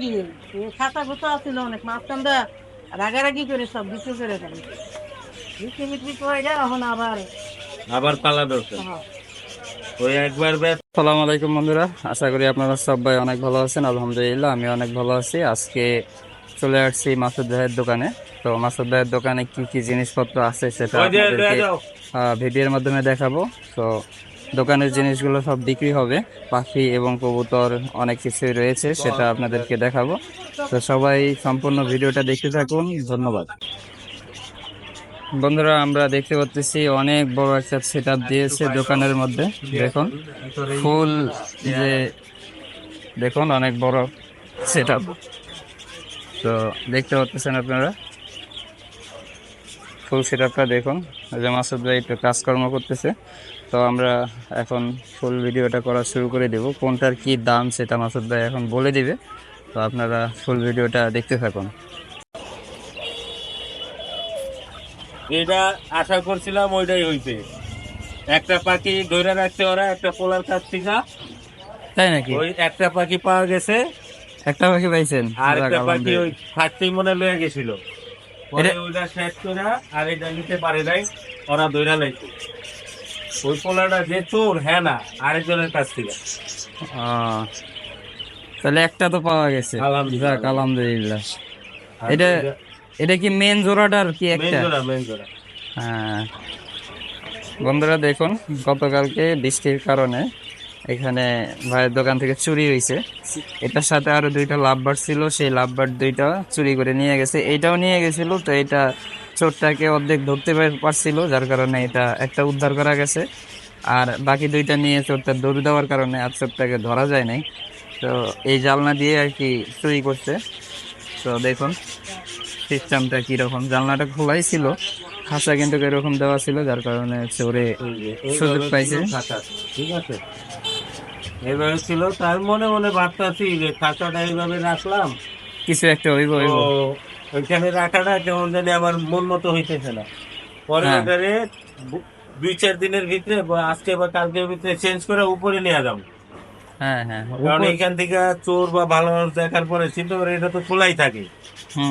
আগে অনেক রাগারাগি করে সব বিক্রি করে দেন। বিক্রি বিক্রি করে যায় এখন আবার আবার পালা দরকার হ্যাঁ। ওই একবার আসসালামু আলাইকুম বন্ধুরা আশা করি আপনারা সবাই অনেক ভালো আছেন আলহামদুলিল্লাহ আমি অনেক ভালো আছি। আজকে চলে আসছি মাসুদ ভাইয়ের দোকানে। তো মাসুদ ভাইয়ের দোকানে কি কি জিনিসপত্র আছে সেটা ভিডিওর মাধ্যমে দেখাবো। তো দোকানের জিনিসগুলো সব বিক্রি হবে। পাখি এবং কবুতর অনেক কিছুই রয়েছে, সেটা আপনাদেরকে দেখাবো। তো সবাই সম্পূর্ণ ভিডিওটা দেখতে থাকুন, ধন্যবাদ। বন্ধুরা, আমরা দেখতে পাচ্ছি অনেক বড় একটা সেট দিয়েছে দোকানের মধ্যে, দেখুন। ফুল যে, দেখুন, অনেক বড় সেট তো দেখতে পাচ্ছেন আপনারা? ফুল সেট দেখুন যে মাসুদ ভাই একটু কাজকর্ম করতেছে। তো আমরা এখন ফুল ভিডিওটা করা শুরু করে দেব। কোনটার কি দাম সেটা মাসুদ ভাই এখন বলে দিবে। তো আপনারা ফুল ভিডিওটা দেখতে থাকুন। যেটা আশা করছিলাম ওইটাই হইছে। একটা পাখি ধরে রাখতে ওরা একটা পোলার কাছ থেকে। তাই নাকি? ওই একটা পাখি পাওয়া গেছে। একটা পাখি পাইছেন? আর একটা পাখি ওই ফাটতেই মনে লয়ে গেছিল। এটা- ওইটা শেষ করে আর এটা নিতে পারে নাই ওরা দৈরা লাইছে। ওই পোলাটা যে চোর হ্যাঁ না আরেকজনের কাছ থেকে। তাহলে একটা তো পাওয়া গেছে। আলহামদুলিল্লাহ। যাক আলহামদুলিল্লাহ। এটা এটা কি মেন জোড়াটার কি একটা? হ্যাঁ বন্ধুরা দেখুন গতকালকে বৃষ্টির কারণে এখানে ভাইয়ের দোকান থেকে চুরি হয়েছে এটার সাথে আরও দুইটা লাভবার ছিল সেই লাভবার দুইটা চুরি করে নিয়ে গেছে। এটাও নিয়ে গেছিল তো এটা চোরটাকে অর্ধেক ধরতে পারছিল যার কারণে এটা একটা উদ্ধার করা গেছে। আর বাকি দুইটা নিয়ে চোরটা দৌড় দেওয়ার কারণে আর চোরটাকে ধরা যায় নাই। তো এই জালনা দিয়ে আর কি চুরি করছে। তো দেখুন সিস্টেমটা কীরকম। জানলাটা খোলাই ছিল খাঁচা কিন্তু এরকম দেওয়া ছিল যার কারণে চোরে সুযোগ পাইছে। ঠিক আছে। এভাবে ছিল তার মনে মনে ভাবতাছি যে খাঁচাটা এইভাবে রাখলাম। কিছু একটা হইব হইব। ওইখানে রাখাটা কেমন জানি আমার মন মতো হইতেছে না। পরে হ্যাঁ। দুই চার দিনের ভিতরে আজকে বা কালকের ভিতরে চেঞ্জ করে উপরে নিয়ে যাব। হ্যাঁ হ্যাঁ কারণ এখান থেকে চোর বা ভালো মানুষ দেখার পরে চিন্তা করে এটা তো খোলাই থাকে।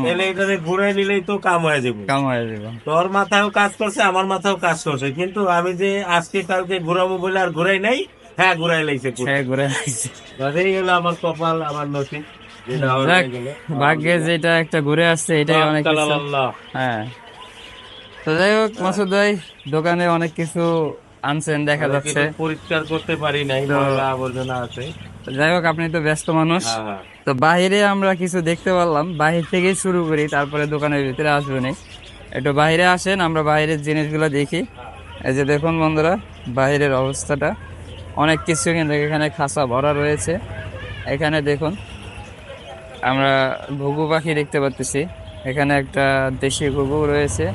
তাহলে এটাতে ঘুরে নিলেই তো কাম হয়ে যাবে। কাম হয়ে যাব। তোর মাথায়ও কাজ করছে আমার মাথাও কাজ করছে। কিন্তু আমি যে আজকে কালকে ঘুরাবো বলে আর ঘুরাই নাই হ্যাঁ ঘুরাই লাইছে। সে ঘুরে আইছে। এই গেল আমার কপাল আমার নসিব যাক, ভাগ্যে যেটা একটা ঘুরে আসছে এটাই অনেক কিছু। হ্যাঁ। তো যাই হোক মাসুদ ভাই দোকানে অনেক কিছু আনছেন দেখা যাচ্ছে। পরিষ্কার করতে পারি নাই আবর্জনা আছে। যাই হোক আপনি তো ব্যস্ত মানুষ। হ্যাঁ, হ্যাঁ। তো বাইরে আমরা কিছু দেখতে পারলাম। বাহির থেকেই শুরু করি তারপরে দোকানের ভিতরে আসব নি। একটু বাইরে আসেন আমরা বাইরের জিনিসগুলো দেখি। এই যে দেখুন বন্ধুরা বাইরের অবস্থাটা। অনেক কিছু কিন্তু এখানে খাসা ভরা রয়েছে। এখানে দেখুন আমরা ঘুঘু পাখি দেখতে পাচ্ছি এখানে একটা দেশি ঘুঘু রয়েছে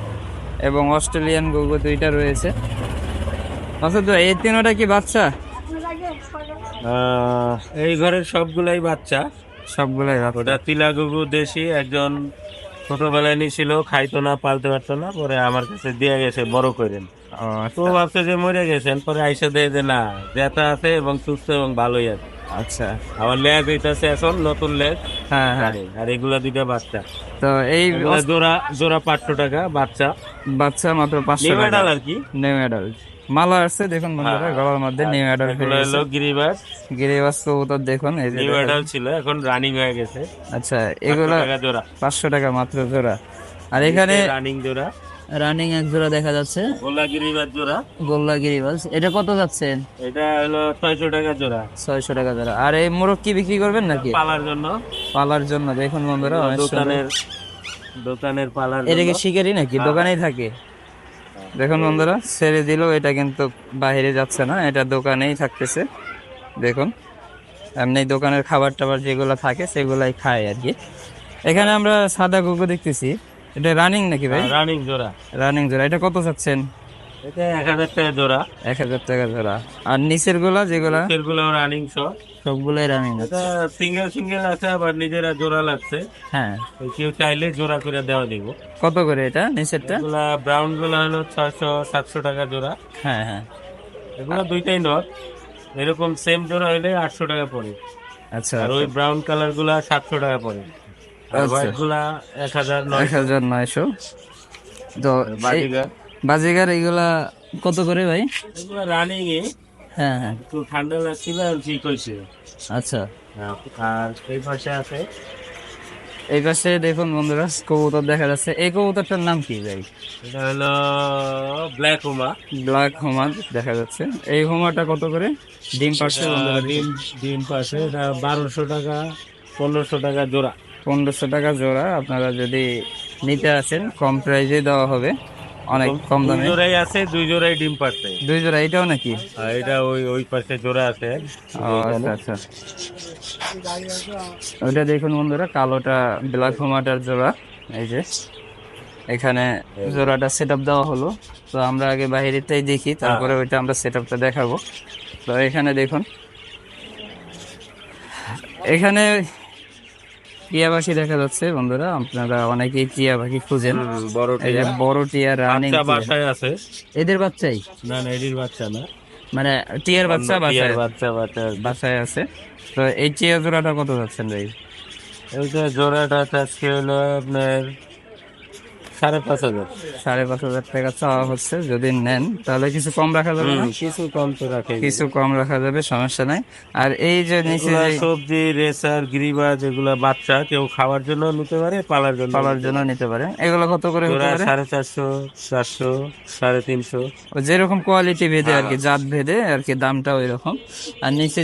এবং অস্ট্রেলিয়ান ঘুঘু দুইটা রয়েছে। ভাই, এই তিনোটা কি বাচ্চা? এই ঘরের সবগুলাই বাচ্চা। সবগুলাই ওটা তিলা গুগু দেশি একজন ছোটবেলায় নিছিল খাইতো না পালতে পারতো না পরে আমার কাছে দিয়ে গেছে বড় করে তো ভাবছে যে মরে গেছেন পরে আইসা দেয় যে না জেতা আছে এবং সুস্থ এবং ভালোই আছে। আচ্ছা। আমার লেজ হইতাছে এখন নতুন লেজ হ্যাঁ হ্যাঁ। আর এগুলা দুইটা বাচ্চা। তো এই জোড়া জোড়া পাঁচশো টাকা বাচ্চা। বাচ্চা মাত্র পাঁচশো টাকা। আর কি? নিউ অ্যাডাল্ট মালা আসছে দেখুন বন্ধুরা গলার মধ্যে নিউ অ্যাডাল্ট এগুলো হলো গিরিবাস। গিরিবাস কবুতর দেখুন এই নিউ অ্যাডাল্ট ছিল এখন রানিং হয়ে গেছে। আচ্ছা এগুলো টাকা জোড়া। পাঁচশো টাকা মাত্র জোড়া। আর এখানে রানিং জোড়া। রানিং এক জোড়া দেখা যাচ্ছে। গোলা গিরিবাস জোড়া। গোল্লা গিরিবাস এটা কত যাচ্ছেন? এটা হলো ছয়শো টাকা জোড়া। ছয়শো টাকা জোড়া। আর এই মোরগ কি বিক্রি করবেন নাকি? পালার জন্য। পালার জন্য। দেখুন বন্ধুরা দোকানের দোকানের পালার এটা কি। শিকারি নাকি? দোকানেই থাকে। দেখুন বন্ধুরা ছেড়ে দিল এটা কিন্তু বাইরে যাচ্ছে না এটা দোকানেই থাকতেছে। দেখুন এমনি দোকানের খাবার টাবার যেগুলো থাকে সেগুলাই খায় আর কি। এখানে আমরা সাদা কুকুর দেখতেছি। এটা রানিং নাকি ভাই? রানিং জোড়া। রানিং জোড়া। এটা কত চাচ্ছেন? এটা এক হাজার টাকা জোড়া। এক হাজার টাকা জোড়া। আর নিচেরগুলা যেগুলা? এগুলো রানিং সহ সবগুলাই রানিং এটা সিঙ্গেল সিঙ্গেল আছে আবার নিজেরা জোড়া লাগছে। হ্যাঁ। কেউ চাইলে জোড়া করে দেওয়া দিব। কত করে এটা নিচেরটা? এগুলা ব্রাউনগুলো হলো ছয়শো সাতশো টাকা জোড়া। হ্যাঁ হ্যাঁ। এগুলো দুইটাই নট। এরকম সেম জোড়া হইলে আটশো টাকা পড়ে। আচ্ছা আর ওই ব্রাউন কালারগুলা সাতশো টাকা পড়ে। এক হাজার এক হাজার নয়শো। তো বাজিগার। এগুলা কত করে ভাই? এগুলা রানিং হ্যাঁ হ্যাঁ। একটু ঠান্ডা লাগছিল আর ঠিক হয়েছে। আচ্ছা। হ্যাঁ, আর এই পাশে আছে? এই পাশে দেখুন বন্ধুরা কবুতর দেখা যাচ্ছে। এই কবুতরটার নাম কি ভাই? এটা হলো ব্ল্যাক হোমা ব্ল্যাক হোমার দেখা যাচ্ছে। এই হোমাটা কত করে? ডিম বন্ধুরা। ডিম ডিম পাশে এটা বারোশো টাকা পনেরোশো টাকা জোড়া। পনেরোশো টাকা জোড়া। আপনারা যদি নিতে আসেন কম প্রাইজে দেওয়া হবে। অনেক কম দামে। জোড়াই আছে দুই জোড়াই ডিম পারছে। দুই জোড়া এটাও নাকি? আর এটা ওই ওই পাশে জোড়া আছে। আচ্ছা আচ্ছা। ওইটা দেখুন বন্ধুরা কালোটা ব্ল্যাক হোমাটার জোড়া। এই যে এখানে জোড়াটা সেট দেওয়া হলো। তো আমরা আগে বাইরেটাই দেখি তারপরে ওইটা আমরা সেট আপটা দেখাবো। তো এখানে দেখুন এখানে টিয়া পাখি দেখা যাচ্ছে বন্ধুরা। আপনারা অনেকেই টিয়া পাখি খুঁজেন বড় টিয়া। বড় টিয়া রানিং বাচ্চা বাসায় আছে? এদের বাচ্চাই? না না এদের বাচ্চা না। মানে টিয়ার বাচ্চা বাচ্চা বাচ্চা বাচ্চা বাসায় আছে। তো এই টিয়া জোড়াটা কত যাচ্ছেন ভাই? এইটা জোড়াটা আজকে হলো আপনার সাড়ে পাঁচ হাজার। সাড়ে পাঁচ হাজার টাকা চাওয়া হচ্ছে যদি নেন তাহলে কিছু কম রাখা যাবে? কিছু কম তো রাখে কিছু কম রাখা যাবে সমস্যা নাই। আর এই যে নিচে সবজি রেসার গিরিবাজ এগুলা বাচ্চা কেউ খাওয়ার জন্য নিতে পারে পালার জন্য পালার জন্য নিতে পারেন এগুলো কত করে হতে পারে? সাড়ে চারশো চারশো সাড়ে তিনশো। যেরকম কোয়ালিটি ভেদে আর কি জাত ভেদে আর কি দামটা ওই রকম আর নিচে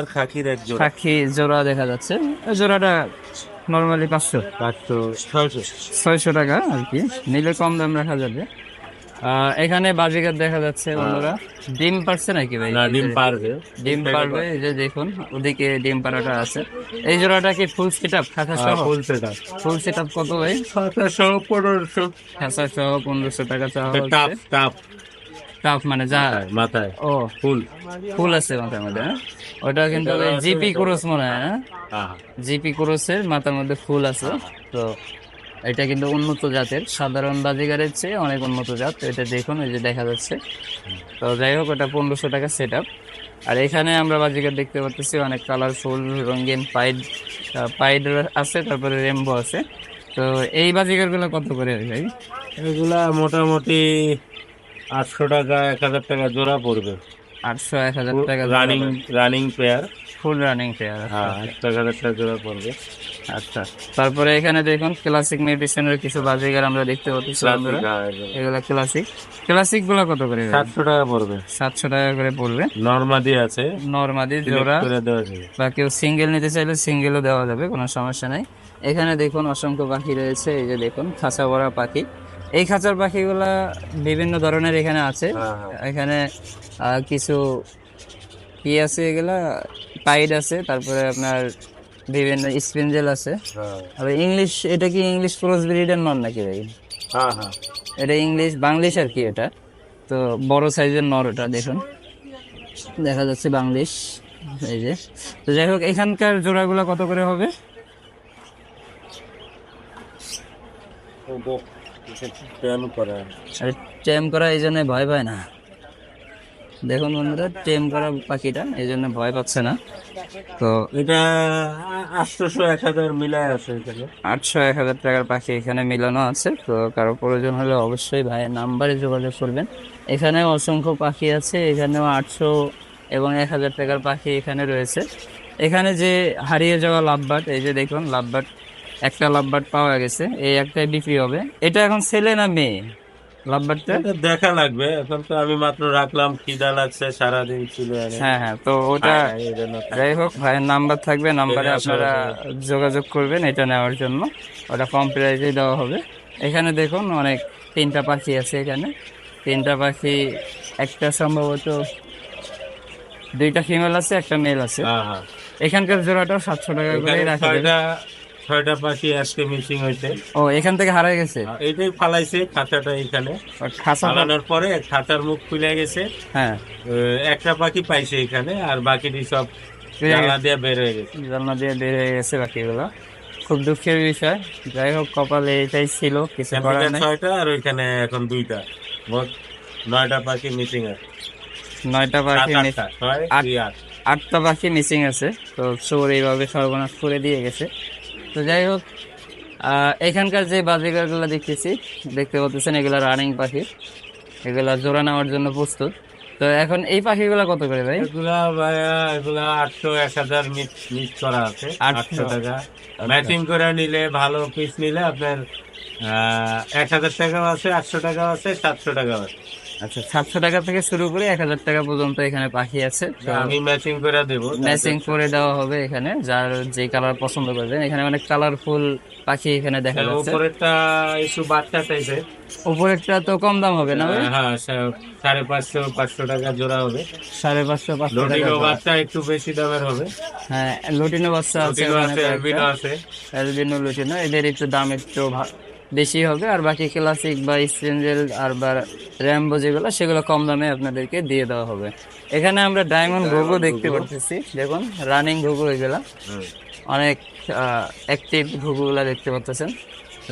আর খাকির এক জোড়া। পাখি জোড়া দেখা যাচ্ছে জোড়াটা নর্মালি পাঁচশো। পাঁচশো ছয়শো। ছয়শো টাকা আর কি। নিলে কম দাম রাখা যাবে। এখানে বাজিকার দেখা যাচ্ছে বন্ধুরা। ডিম পারছে নাকি ভাই? না ডিম পারবে। ডিম পারবে এই যে দেখুন ওদিকে ডিম পাড়াটা আছে। এই জোড়াটা কি ফুল সেট আপ খাতা সহ ফুল সেটা ফুল সেট আপ কত ভাই? সাতাশো পনেরোশো। খাতা সহ পনেরোশো টাকা চাওয়া টাপ টাপ টাপ মানে যা মাথায় ও ফুল। ফুল আছে মাথার মধ্যে হ্যাঁ? ওটা কিন্তু জিপি ক্রস মনে হয় হ্যাঁ? জিপি ক্রসের মাথার মধ্যে ফুল আছে তো এটা কিন্তু উন্নত জাতের সাধারণ বাজিগারের চেয়ে অনেক উন্নত জাত এটা দেখুন এই যে দেখা যাচ্ছে। তো যাই হোক ওটা পনেরোশো টাকা সেট আর এখানে আমরা বাজিগার দেখতে পাচ্ছি অনেক কালারফুল রঙিন পাইড পাইড আছে তারপরে রেমবো আছে। তো এই বাজিগারগুলো কত করে ভাই? এগুলা মোটামুটি আটশো টাকা এক হাজার টাকা জোড়া পড়বে। আটশো এক হাজার টাকা running running pair full running pair হ্যাঁ এক হাজার টাকা জোড়া পড়বে। আচ্ছা তারপরে এখানে দেখুন ক্লাসিক মেডিসিনের কিছু বাজিগার আমরা দেখতে পাচ্ছি বন্ধুরা। এগুলা। ক্লাসিক ক্লাসিকগুলো কত করে? সাতশো টাকা পড়বে। সাতশো টাকা করে পড়বে। নর্মাদি আছে। নর্মাদি জোড়া। করে দেওয়া যাবে। বা কেউ সিঙ্গেল নিতে চাইলে সিঙ্গেলও দেওয়া যাবে কোনো সমস্যা নাই। এখানে দেখুন অসংখ্য পাখি রয়েছে এই যে দেখুন খাঁচা ভরা পাখি। এই খাঁচার পাখিগুলা বিভিন্ন ধরনের এখানে আছে। হ্যাঁ, হ্যাঁ। এখানে কিছু কি আছে এগুলা? পাইড আছে তারপরে আপনার বিভিন্ন স্পেঞ্জেল আছে। হ্যাঁ। আর ইংলিশ এটা কি ইংলিশ ক্রস ব্রিডের নন নাকি ভাই? হ্যাঁ হ্যাঁ। এটা ইংলিশ বাংলিশ আর কি এটা। তো বড় সাইজের নর ওটা দেখুন। দেখা যাচ্ছে বাংলিশ এই যে। তো যাই হোক এখানকার জোড়াগুলো কত করে হবে? ট্রেন করা। আর টেম করা এই জন্য ভয় পায় না। দেখুন বন্ধুরা টেম করা পাখিটা এই জন্য ভয় পাচ্ছে না। তো এটা আটশোশো এক হাজার মিলায় আছে এখানে। আটশো এক হাজার টাকার পাখি এখানে মিলানো আছে তো কারও প্রয়োজন হলে অবশ্যই ভাইয়ের নাম্বারে যোগাযোগ করবেন। এখানে অসংখ্য পাখি আছে এখানেও আটশো এবং এক হাজার টাকার পাখি এখানে রয়েছে। এখানে যে হারিয়ে যাওয়া লাভবাট এই যে দেখুন লাভবাট একটা লাভবাট পাওয়া গেছে এই একটাই বিক্রি হবে। এটা এখন ছেলে না মেয়ে? লাভবাটটা এটা দেখা লাগবে এখন তো আমি মাত্র রাখলাম খিদা লাগছে সারাদিন ছিল হ্যাঁ হ্যাঁ তো ওটা হ্যাঁ, জন্য। যাই হোক ভাইয়ের নাম্বার থাকবে নাম্বারে আপনারা যোগাযোগ করবেন এটা নেওয়ার জন্য। ওটা কম প্রাইজে দেওয়া হবে। এখানে দেখুন অনেক তিনটা পাখি আছে এখানে। তিনটা পাখি একটা সম্ভবত দুইটা ফিমেল আছে একটা মেল আছে। হ্যাঁ হ্যাঁ। এখানকার জোড়াটাও সাতশো টাকা করে রাখা ছয়টা পাখি আজকে মিসিং হয়েছে ও এখান থেকে হারাই গেছে? এইটাই ফালাইছে খাঁচাটা এখানে। খাঁচা ফালানোর পরে খাঁচার মুখ খুলে গেছে। হ্যাঁ। একটা পাখি পাইছে এখানে আর বাকিটি সব জানলা দিয়ে বের হয়ে গেছে। জানলা দিয়ে বের হয়ে গেছে বাকিগুলো। খুব দুঃখের বিষয়। যাই হোক কপালে এটাই ছিল কিছু করার নেই। ছয়টা আর ওইখানে এখন দুইটা। মোট নয়টা পাখি মিসিং আছে। নয়টা পাখি আটটা পাখি মিসিং আছে। তো চোর এইভাবে সর্বনাশ করে দিয়ে গেছে। তো যাই হোক এখানকার যে বাজিকারগুলো দেখতেছি দেখতে পাচ্ছেন এগুলো রানিং পাখি। এগুলা জোড়া নেওয়ার জন্য প্রস্তুত। তো এখন এই পাখিগুলো কত করে ভাই? এগুলা ভাইয়া এগুলা আটশো এক হাজার মিট মিট করা আছে আটশো। টাকা। ম্যাচিং করে নিলে ভালো পিস নিলে আপনার এক হাজার টাকাও আছে আটশো টাকাও আছে সাতশো টাকাও আছে। আচ্ছা সাতশো টাকা থেকে শুরু করে এক হাজার টাকা পর্যন্ত এখানে পাখি আছে। তো আমি ম্যাচিং করে দেবো ম্যাচিং করে দেওয়া হবে এখানে যার যে কালার পছন্দ করবেন। এখানে অনেক কালারফুল পাখি এখানে দেখা যাচ্ছে। উপরেরটা একটু বাচ্চা চাইছে উপরেরটা তো কম দাম হবে না হ্যাঁ সাড়ে পাঁচশো পাঁচশো টাকা জোড়া হবে। সাড়ে পাঁচশো পাঁচশো টাকা বাচ্চা একটু বেশি দামের হবে। হ্যাঁ লুটিনো বাচ্চা আছে লটিনো আছে লুটিনো এদের একটু দাম একটু বেশি হবে আর বাকি ক্লাসিক বা স্পেঞ্জেল আর বা র্যাম্বো যেগুলো সেগুলো কম দামে আপনাদেরকে দিয়ে দেওয়া হবে। এখানে আমরা ডায়মন্ড ঘুঘু দেখতে পাচ্ছি দেখুন রানিং ঘুঘু এগুলা। অনেক অ্যাক্টিভ ঘুঘুগুলা দেখতে পাচ্ছেন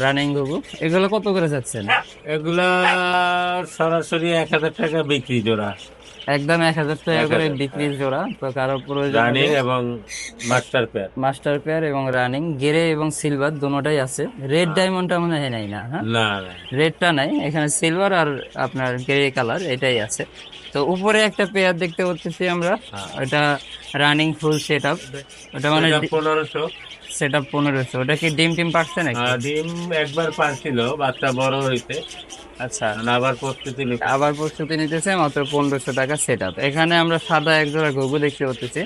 রানিং ঘুঘু এগুলো কত করে যাচ্ছেন? এগুলা সরাসরি এক হাজার টাকা বিক্রি জোড়া। একদম এক হাজার টাকা করে বিক্রি জোড়া তো কারও প্রয়োজন রানিং এবং মাস্টার পেয়ার মাস্টার পেয়ার এবং রানিং গেরে এবং সিলভার দুটোটাই আছে। রেড ডায়মন্ডটা মনে হয় নাই না হ্যাঁ? না না। রেডটা নাই এখানে সিলভার আর আপনার গ্রে কালার এটাই আছে। তো উপরে একটা পেয়ার দেখতে পাচ্ছি আমরা হ্যাঁ। ওটা রানিং ফুল সেট আপ ওটা মানে এটা পনেরোশো। সেট আপ পনেরোশো ওটা কি ডিম টিম পাচ্ছে নাকি? ডিম একবার পারছিল বাচ্চা বড় হয়েছে আচ্ছা। আবার প্রস্তুতি আবার প্রস্তুতি নিতেছে মাত্র পনেরোশো টাকা সেট আপ এখানে আমরা সাদা এক জোড়া ঘুঘু দেখতে পাচ্ছি।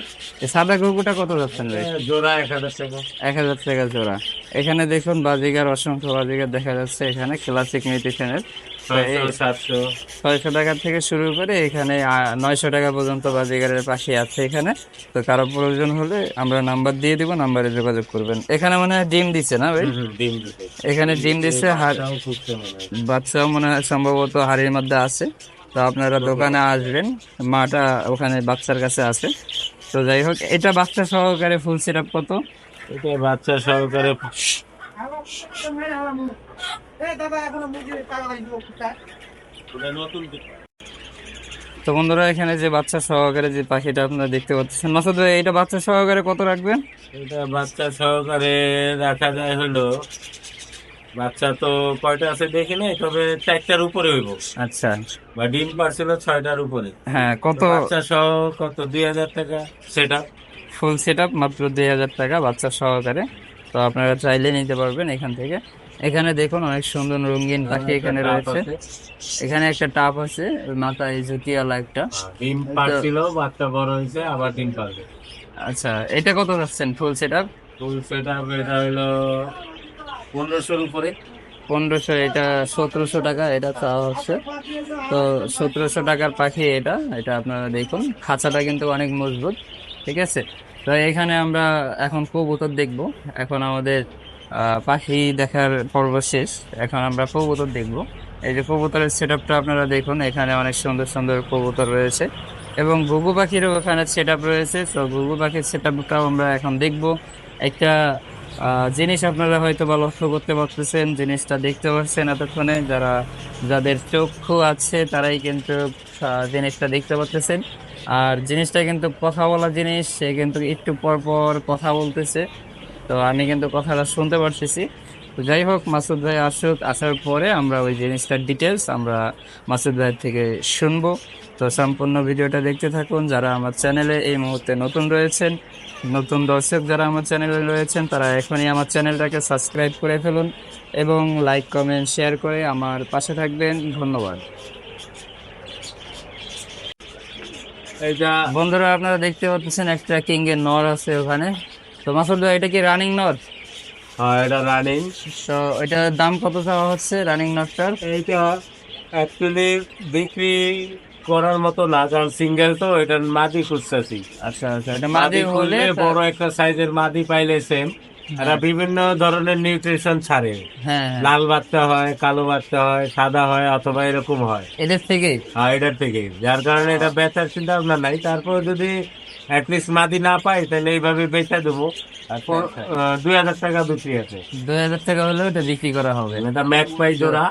সাদা ঘুঘুটা কত যাচ্ছেন ভাই? জোড়া এক হাজার টাকা। এক হাজার টাকা জোড়া। এখানে দেখুন বাজিগার অসংখ্য বাজিগার দেখা যাচ্ছে এখানে ক্লাসিক মিউটিশনের ছয়শো টাকা থেকে শুরু করে এখানে নয়শো টাকা পর্যন্ত বাজিগারের পাশে আছে এখানে। তো কারও প্রয়োজন হলে আমরা নাম্বার দিয়ে দিব নাম্বারে যোগাযোগ করবেন। এখানে মনে হয় ডিম দিচ্ছে না ভাই? ডিম এখানে ডিম মনে হয়। বাচ্চাও মনে হয় সম্ভবত হাড়ির মধ্যে আছে। তো আপনারা দোকানে আসবেন মাটা ওখানে বাচ্চার কাছে আছে। তো যাই হোক এটা বাচ্চা সহকারে ফুল সিরাপ কত? এটা বাচ্চা সহকারে তো বন্ধুরা এখানে যে বাচ্চা সহকারে যে পাখিটা আপনারা দেখতে পাচ্ছেন মাসুদ ভাই এটা বাচ্চা সহকারে কত রাখবেন? এটা বাচ্চা সহকারে রাখা যায় হলো বাচ্চা তো কয়টা আছে দেখি নাই তবে চারটার উপরে হইব। আচ্ছা। বা ডিম পারছিল ছয়টার উপরে। হ্যাঁ কত বাচ্চা সহ কত? দুই হাজার টাকা সেটা ফুল সেট মাত্র দুই হাজার টাকা বাচ্চা সহকারে। তো আপনারা চাইলে নিতে পারবেন এখান থেকে। এখানে দেখুন অনেক সুন্দর রঙিন পাখি এখানে রয়েছে। এখানে একটা টাপ আছে মাথায় জুতিওয়ালা একটা। ডিম পারছিল বাচ্চা বড় হয়েছে আবার ডিম পারবে আচ্ছা এটা কত যাচ্ছেন ফুল সেট আপ ফুল সেটা এটা হলো পনেরোশোর উপরে। পনেরোশো এটা সতেরোশো টাকা এটা চাওয়া হচ্ছে। তো সতেরোশো টাকার পাখি এটা এটা আপনারা দেখুন। খাঁচাটা কিন্তু অনেক মজবুত ঠিক আছে? তো এখানে আমরা এখন কবুতর দেখব। এখন আমাদের পাখি দেখার পর্ব শেষ। এখন আমরা কবুতর দেখব। এই যে কবুতরের সেট আপনারা দেখুন, এখানে অনেক সুন্দর সুন্দর কবুতর রয়েছে এবং ঘুঘু পাখিরও ওখানে সেট রয়েছে। তো ঘুঘু পাখির সেট আমরা এখন দেখব। একটা জিনিস আপনারা হয়তো বা লক্ষ্য করতে পারতেছেন, জিনিসটা দেখতে পাচ্ছেন এতক্ষণে। যারা, যাদের চক্ষু আছে, তারাই কিন্তু জিনিসটা দেখতে পাচ্ছেন আর জিনিসটা কিন্তু কথা বলা জিনিস, সে কিন্তু একটু পর পর কথা বলতেছে। তো আমি কিন্তু কথাটা শুনতে পারতেছি। তো যাই হোক মাসুদ ভাই আসুক আসার পরে আমরা ওই জিনিসটার ডিটেলস আমরা মাসুদ ভাইয়ের থেকে শুনব। তো সম্পূর্ণ ভিডিওটা দেখতে থাকুন। যারা আমার চ্যানেলে এই মুহূর্তে নতুন রয়েছেন নতুন দর্শক যারা আমার চ্যানেলে রয়েছেন তারা এখনই আমার চ্যানেলটাকে সাবস্ক্রাইব করে ফেলুন এবং লাইক কমেন্ট শেয়ার করে আমার পাশে থাকবেন। ধন্যবাদ। বন্ধুরা আপনারা দেখতে পাচ্ছেন একটা কিংয়ের নর আছে ওখানে। তো মাসুদ ভাই এটা কি রানিং নর হ্যাঁ এটা রানিং তো এটার দাম কত চাওয়া হচ্ছে রানিং নটটার এইটা অ্যাকচুয়ালি বিক্রি করার মতো না কারণ সিঙ্গেল তো মাদি খুঁজতেছি। আচ্ছা আচ্ছা এটা মাদি হলে বড় একটা সাইজের মাদি পাইলে সেম এরা বিভিন্ন ধরনের নিউট্রিশন ছাড়ে। হ্যাঁ হ্যাঁ। লাল বাচ্চা হয় কালো বাচ্চা হয় সাদা হয় অথবা এরকম হয়। এদের থেকে আর এটার থেকে যার কারণে এটা বেচার চিন্তা ভাবনা নাই। তারপর যদি অ্যাটলিস্ট মাদি না পাই তাহলে এইভাবে বেচা দেবো। দুই হাজার টাকা বিক্রি আছে। দুই হাজার টাকা হলেও এটা বিক্রি করা হবে। এটা ম্যাক পাই জোড়া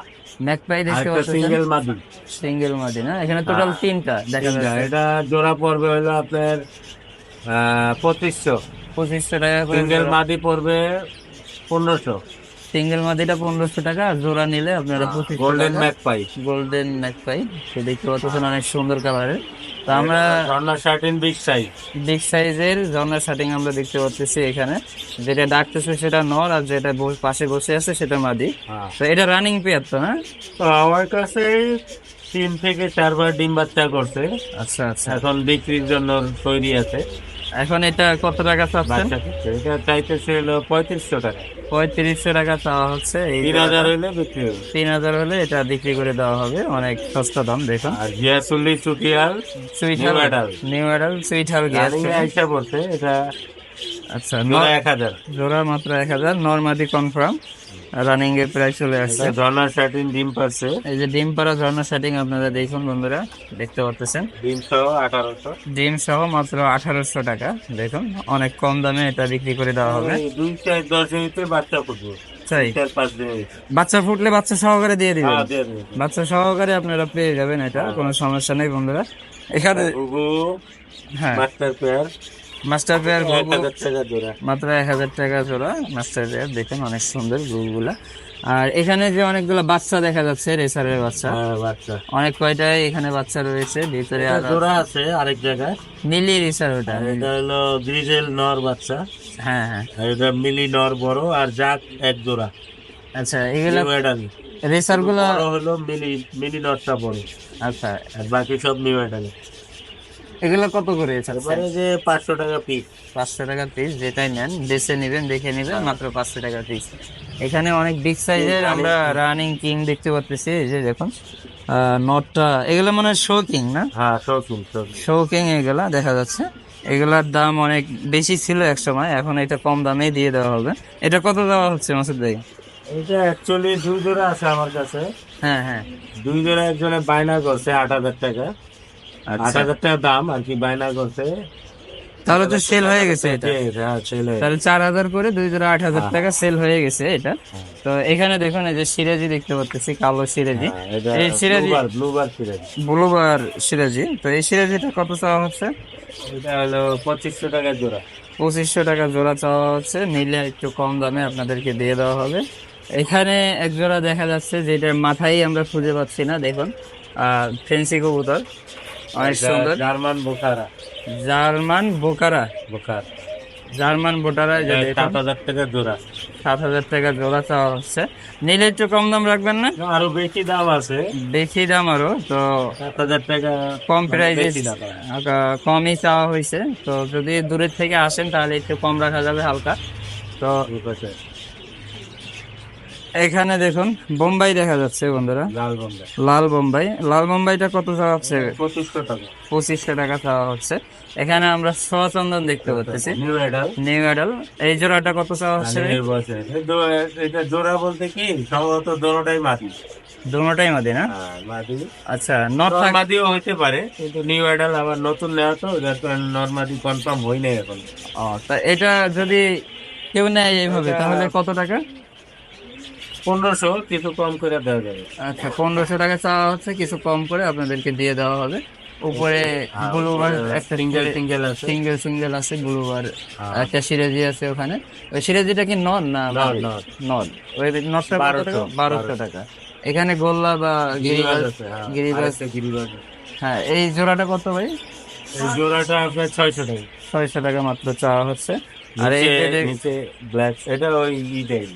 ম্যাক পাই দেখতে পাচ্ছেন? সিঙ্গেল মাদি। সিঙ্গেল মাদি না? এখানে টোটাল তিনটা দেখা যাচ্ছে। এটা জোড়া পড়বে হলো আপনার পঁচিশশো। পঁচিশশো টাকা সিঙ্গেল মাদি পড়বে পনেরোশো। সিঙ্গেল মাদিটা পনেরোশো টাকা আর জোড়া নিলে আপনারা গোল্ডেন ম্যাক পাই। গোল্ডেন নেক পাই। সে দেখতে পাচ্ছেন অনেক সুন্দর কালারের তো আমরা Jharna shirting big size. Big সাইজের ঝর্ণা শার্টিং আমরা দেখতে পাচ্ছি এখানে। যেটা ডাকতেছে সেটা নর আর যেটা পাশে বসে আছে সেটা মাদি। হ্যাঁ। তো এটা রানিং পেয়ার তো না? তো আমার কাছে তিন থেকে চারবার ডিম বাচ্চা করছে। আচ্ছা আচ্ছা। এখন বিক্রির জন্য তৈরি আছে। এখন এটা কত টাকা চাচ্ছেন? এটা চাইতেছে হলো পঁয়ত্রিশশো টাকা। পঁয়ত্রিশশো টাকা চাওয়া হচ্ছে। তিন হাজার হইলে বিক্রি হবে। তিন হাজার হলে এটা বিক্রি করে দেওয়া হবে। অনেক সস্তা দাম দেখুন। আর জিয়াসুল্লি চুটিয়াল sweet New adult। New adult sweet হাল রানিং আইসা পড়ছে এটা আচ্ছা এক হাজার। জোড়া মাত্র এক হাজার। নর্মাদি কনফার্ম। রানিং এর প্রায় চলে আসছে। ঝর্ণা শার্টিন ডিম পাচ্ছে। এই যে ডিম পাড়া ঝর্ণা সেটিং আপনারা দেখুন বন্ধুরা দেখতে পাচ্ছেন। ডিম সহ আঠারোশো। ডিম সহ মাত্র আঠারোশো টাকা দেখুন অনেক কম দামে এটা বিক্রি করে দেওয়া হবে। দুই চার দশ মিনিটে বাচ্চা ফুটবো। বাচ্চা ফুটলে বাচ্চা সহকারে দিয়ে দিবেন? হ্যাঁ, দিয়ে দেবে। বাচ্চা সহকারে আপনারা পেয়ে যাবেন এটা কোনো সমস্যা নেই বন্ধুরা। এখানে হ্যাঁ। মাস্টার পেয়ার মাস্টার পেয়ার মাত্র এক হাজার টাকা জোড়া মাস্টার পেয়ার দেখেন অনেক সুন্দর গুগুলা আর এখানে যে অনেকগুলো বাচ্চা দেখা যাচ্ছে রেসারের বাচ্চা। হ্যাঁ অনেক কয়টাই এখানে বাচ্চা রয়েছে ভিতরে জোড়া আছে আরেক জায়গায়। নীলি রেসার ওটা। এটা হলো গ্রিজেল নর বাচ্চা। হ্যাঁ হ্যাঁ। এটা মিলি নর বড় আর জাক এক জোড়া। আচ্ছা এগুলো নিউ অ্যাডালি রেসারগুলো বড় হলো মিলি মিলি নরটা বড়। আচ্ছা। আর বাকি সব নিউ এগুলো কত করে তারপরে যে পাঁচশো টাকা পিস পাঁচশো টাকা পিস যেটাই নেন বেছে নেবেন দেখে নেবেন মাত্র পাঁচশো টাকা পিস এখানে অনেক বিগ সাইজের আমরা রানিং কিং দেখতে পাচ্ছি এই যে দেখুন নটটা এগুলো মানে শো কিং না? হ্যাঁ শৌখিন শৌখিন শো কিং এগুলা দেখা যাচ্ছে। এগুলার দাম অনেক বেশি ছিল এক সময় এখন এটা কম দামে দিয়ে দেওয়া হবে। এটা কত দেওয়া হচ্ছে মাসুদ ভাই? এটা অ্যাকচুয়ালি দুই জোড়া আছে আমার কাছে। হ্যাঁ হ্যাঁ। দুই জোড়া একজনে বায়না করছে আট হাজার টাকা। আট আচ্ছা হাজার টাকা দাম আর কি বায়না করছে? তাহলে তো সেল হয়ে গেছে এটা। হ্যাঁ তাহলে চার হাজার করে দুই জোড়া আট হাজার টাকা সেল হয়ে গেছে এটা। তো এখানে দেখুন এই যে সিরাজি দেখতে পাচ্ছি কালো সিরাজি। হ্যাঁ, এই সিরাজি ব্লুবার সিরাজি। তো এই সিরাজিটা কত চাওয়া হচ্ছে? এটা হলো পঁচিশশো টাকা জোড়া। পঁচিশশো টাকা জোড়া চাওয়া হচ্ছে। নিলে একটু কম দামে আপনাদেরকে দিয়ে দেওয়া হবে। এখানে এক জোড়া দেখা যাচ্ছে যেটার মাথায় আমরা খুঁজে পাচ্ছি না দেখুন। ফেন্সি কবুতর। অনেক সুন্দর। জার্মান বোখারা জার্মান বোকারা? বোখার জার্মান বোটারা সাত হাজার টাকা জোড়া। সাত হাজার টাকা জোড়া চাওয়া হচ্ছে। নিলে একটু কম দাম রাখবেন না? আরও বেশি দাম আছে। বেশি দাম আরও তো সাত হাজার টাকা কম বেশি দাম কমই চাওয়া হয়েছে। তো যদি দূরের থেকে আসেন তাহলে একটু কম রাখা যাবে হালকা। তো এখানে দেখুন বোম্বাই দেখা যাচ্ছে বন্ধুরা। লাল বন্ধা লাল বোম্বাই। লাল বোম্বাইটা কত চাওয়া হচ্ছে? পঁচিশশো টাকা। পঁচিশশো টাকা চাওয়া হচ্ছে। এখানে আমরা সোয়াচন্দন দেখতে পাচ্ছি। নিউ এডাল নিউ অ্যাডাল এই জোড়াটা কত চাওয়া হচ্ছে? এটা জোড়া বলতে কি? সম্ভবত দোনোটাই মাটি। দুটোটাই মাদি না? হ্যাঁ, আচ্ছা নট থাক নর্মাদিও হইতে পারে কিন্তু নিউ এডাল আবার নতুন নেওয়া তো যার কারণে নর্মাদি কনফার্ম হই নাই এখন। ও তা এটা যদি কেউ নেয় এইভাবে তাহলে কত টাকা? পনেরোশো কিছু কম করে দেওয়া যাবে। আচ্ছা পনেরোশো টাকা চাওয়া হচ্ছে কিছু কম করে আপনাদেরকে দিয়ে দেওয়া হবে। উপরে ব্লুবার একটা সিঙ্গেল সিঙ্গেল আছে। সিঙ্গেল সিঙ্গেল আছে ব্লুবার একটা সিরাজি আছে ওখানে। ওই সিরাজিটা কি নন না। নন ওই নটটা বারোশো, বারোশো টাকা। এখানে গোল্লা বা গিরিবাজ গিরিবাজ আছে হ্যাঁ, গিরিবাজ। হ্যাঁ এই জোড়াটা কত ভাই? এই জোড়াটা আপনার ছয়শো টাকা। ছয়শো টাকা মাত্র চাওয়া হচ্ছে। আর নিচে- ব্ল্যাক এটা ওই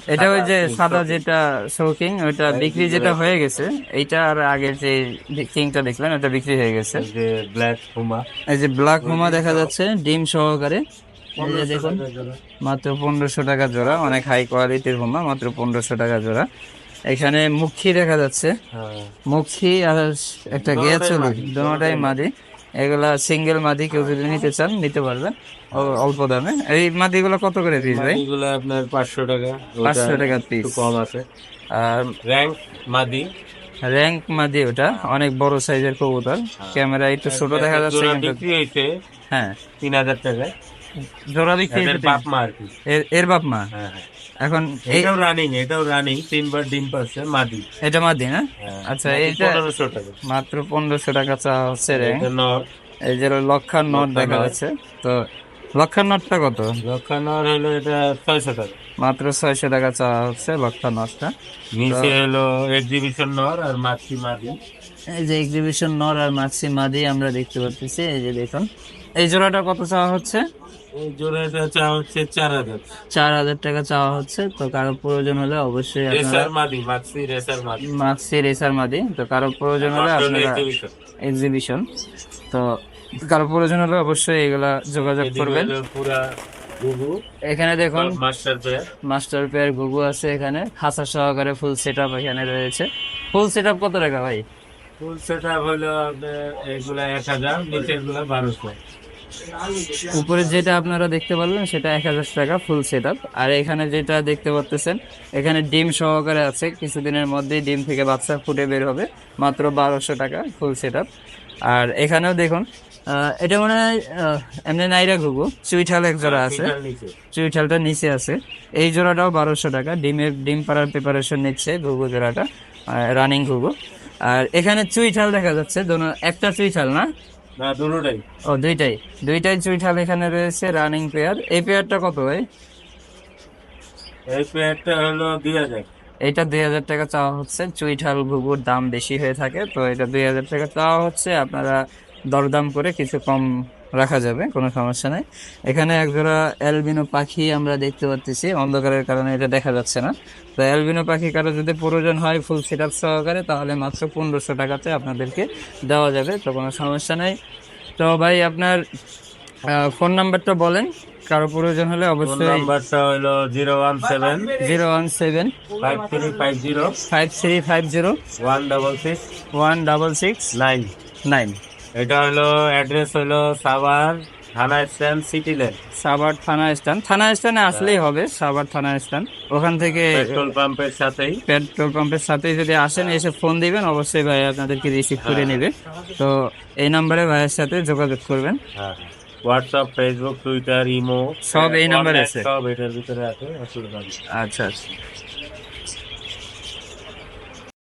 এটা ওই যে সাদা যেটা শৌকিং ওইটা বিক্রি যেটা হয়ে গেছে এইটা আর আগের যে কিংটা দেখলেন ওটা বিক্রি হয়ে গেছে। যে ব্ল্যাক হুমা এই যে ব্ল্যাক হুমা দেখা যাচ্ছে ডিম সহকারে। দেখুন মাত্র পনেরোশো টাকা জোড়া অনেক হাই কোয়ালিটির হুমা মাত্র পনেরোশো টাকা জোড়া। এখানে মুখী দেখা যাচ্ছে। হ্যাঁ। মুখী আর একটা মাদি, দুটাই মাদি এগুলা সিঙ্গেল মাদি কেউ যদি নিতে চান নিতে পারবেন। অল্প দামে। এই মাদিগুলো কত করে পিস ভাই? এগুলো আপনার পাঁচশো টাকা। পাঁচশো টাকা পিস কম আছে। আর র্যাঙ্ক মাদি। র্যাঙ্ক মাদি ওটা অনেক বড় সাইজের কবুতর। ক্যামেরা একটু ছোট দেখা যাচ্ছে বিক্রি হয়েছে হ্যাঁ। তিন হাজার টাকা জোড়া বিক্রি হয়েছে বাপ মা এর- এর বাপ মা? হ্যাঁ হ্যাঁ। এখন এটাও রানিং এটাও রানিং তিনবার ডিম পাচ্ছে মাদি। এটা মাদি না? হ্যাঁ, আচ্ছা এইটা পনেরোশো টাকা। মাত্র পনেরোশো টাকা চা হচ্ছে র্যাঙ্ক এটা নর। এই যে লক্ষার নোট দেখা যাচ্ছে। তো লক্ষান্নরটা কত? লক্ষানোর হলো এটা ছয়শো টাকা। মাত্র ছয়শো টাকা চাওয়া হচ্ছে লক্ষান্নরটা নিচে হলো এক্সিবিশন নর আর মাছি মাদি। এই যে এক্সিবিশন নর আর মাক্সি মাদি আমরা দেখতে পাচ্ছি এই যে দেখুন। এই জোড়াটা কত চাওয়া হচ্ছে? এই জোড়াটা চা হচ্ছে চার হাজার। চার হাজার টাকা চাওয়া হচ্ছে তো কারও প্রয়োজন হলে অবশ্যই রেসার মাদি মাছি রেসার মাদি। মাক্সি রেসার মাদি তো কারও প্রয়োজন হলে আপনারা এক্সিবিশন তো কারও প্রয়োজন হলে অবশ্যই এগুলা যোগাযোগ করবেন। পুরা এখানে দেখুন মাস্টার পেয়ার মাস্টার পেয়ার গুগু আছে এখানে খাঁচা সহকারে ফুল সেট এখানে রয়েছে। ফুল সেট কত টাকা ভাই? ফুল সেট আপ হলো এগুলা এক হাজার নিচেরগুলা বারোশো। উপরে যেটা আপনারা দেখতে পারলেন সেটা এক হাজার টাকা ফুল সেট আর এখানে যেটা দেখতে পাচ্ছেন এখানে ডিম সহকারে আছে। কিছুদিনের মধ্যেই ডিম থেকে বাচ্চা ফুটে বের হবে। মাত্র বারোশো টাকা ফুল সেট আর এখানেও দেখুন এটা মনে হয় এমনি নাইরা ঘুঘু। চুইঠাল এক জোড়া আছে। চুইঠালটা নিচে আছে। এই জোড়াটাও বারোশো টাকা। ডিমের ডিম পাড়ার প্রিপারেশন নিচ্ছে ঘুঘু জোড়াটা রানিং ঘুঘু। আর এখানে চুইঠাল দেখা যাচ্ছে। দোনো একটা চুইঠাল না? না দুটোটাই। ও দুইটাই। দুইটাই চুইঠাল এখানে রয়েছে রানিং পেয়ার এই পেয়ারটা কত ভাই? এই পেয়ারটা হলো দুই হাজার। এইটা দুই হাজার টাকা চাওয়া হচ্ছে। চুইঠাল ঘুঘুর দাম বেশি হয়ে থাকে তো এটা দুই হাজার টাকা চাওয়া হচ্ছে। আপনারা দরদাম করে কিছু কম রাখা যাবে কোনো সমস্যা নাই। এখানে এক একজোড়া অ্যালবিনো পাখি আমরা দেখতে পাচ্ছি অন্ধকারের কারণে এটা দেখা যাচ্ছে না। তো অ্যালবিনো পাখি কারও যদি প্রয়োজন হয় ফুল সেট আপ সহকারে তাহলে মাত্র পনেরোশো টাকাতে আপনাদেরকে দেওয়া যাবে তো কোনো সমস্যা নেই। তো ভাই আপনার ফোন নাম্বারটা বলেন কারও প্রয়োজন হলে অবশ্যই নাম্বারটা হলো zero one seven zero one seven five three five zero five three five zero one double six one double six nine nine. এটা হলো অ্যাড্রেস হলো সাভার থানা স্ট্যান্ড সিটি ল্যান্ড সাভার থানা স্ট্যান্ড। থানা স্ট্যান্ডে আসলেই হবে সাভার থানা স্ট্যান্ড। ওখান থেকে পেট্রোল পাম্পের সাথেই। পেট্রোল পাম্পের সাথে যদি আসেন এসে ফোন দিবেন অবশ্যই ভাই আপনাদেরকে রিসিভ করে নেবে। তো এই নাম্বারে ভাইয়ের সাথে যোগাযোগ করবেন। হ্যাঁ হোয়াটসঅ্যাপ ফেসবুক টুইটার ইমো সব এই নাম্বারে আছে? সব এটার ভিতরে আছে আচ্ছা আচ্ছা।